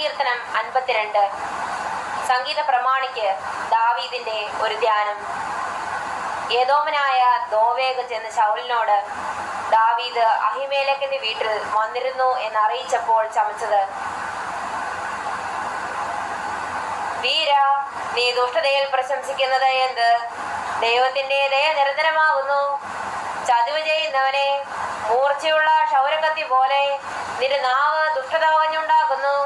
സങ്കീർത്തനം അൻപത്തിരണ്ട്. സംഗീത പ്രമാണിക്ക് ദാവീദിന്റെ ഒരു ധ്യാനം. ഏതോമനായ ദോവേഗ് ചെന്ന് ശൗലിനോട് ദാവീദ് അഹിമേലക്കിന്റെ വീട്ടിൽ വന്നിരുന്നു എന്ന് അറിയിച്ചപ്പോൾ ചമച്ചത്. വീര നീ ദുഷ്ടതയിൽ പ്രശംസിക്കുന്നത് എന്ത്? ദൈവത്തിന്റെ ദയ നിരന്തരമാകുന്നു. ചതിവ് ചെയ്യുന്നവനെ മൂർച്ചയുള്ള ക്ഷൗരകത്തി പോലെ നിന്റെ നാവ് ദുഷ്ടത വഞ്ഞുണ്ടാക്കുന്നു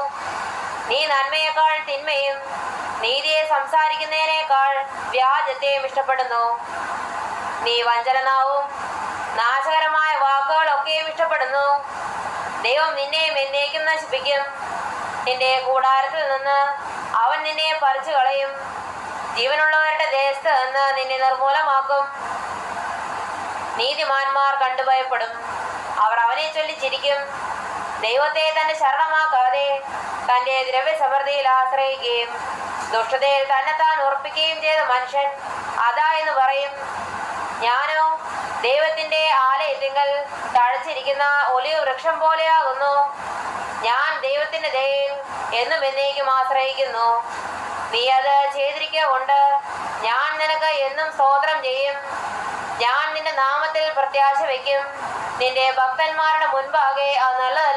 നീ നന്മയേക്കാൾ തിന്മയും നീതിയെ സംസാരിക്കുന്നതിനേക്കാൾ വ്യാജത്തെയും ഇഷ്ടപ്പെടുന്നു. നീ വഞ്ചനനാവും നാശകരമായ വാക്കുകളൊക്കെയും ഇഷ്ടപ്പെടുന്നു. ദൈവം നിന്നെയും എന്നേക്കും നശിപ്പിക്കും. നിന്റെ കൂടാരത്തിൽ നിന്ന് അവൻ നിന്നെ പറിച്ചു കളയും ജീവനുള്ളവരുടെ ദേശത്ത് നിന്ന് നിന്നെ നിർമൂലമാക്കും നീതിമാന്മാർ കണ്ടു ഭയപ്പെടും. അവർ അവനെ ചൊല്ലി ചിരിക്കും. ദൈവത്തെ തന്നെ ശരണമാക്കാതെ തന്റെ ദ്രവ്യസമൃദ്ധിയിൽ ആശ്രയിക്കുകയും ദുഷ്ടതയിൽ തന്നെത്താൻ ഉറപ്പിക്കുകയും ചെയ്ത മനുഷ്യൻ അതാ എന്ന് പറയും. ഞാനോ ദൈവത്തിന്റെ ആലയത്തിങ്കൽ തഴച്ചിരിക്കുന്ന ഒലിവ് വൃക്ഷം പോലെയാകുന്നു. ഞാൻ ദൈവത്തിന്റെ ദയയിൽ എന്നും എന്നേക്കും ആശ്രയിക്കുന്നു. നീ അത് ചെയ്തിരിക്കൊണ്ട് ഞാൻ നിനക്ക് എന്നും സ്തോത്രം ചെയ്യും. ഞാൻ നിന്റെ നാമത്തിൽ പ്രത്യാശ വയ്ക്കും. നിന്റെ ഭക്തന്മാരുടെ മുൻപാകെ അത് നല്ലതല്ലോ.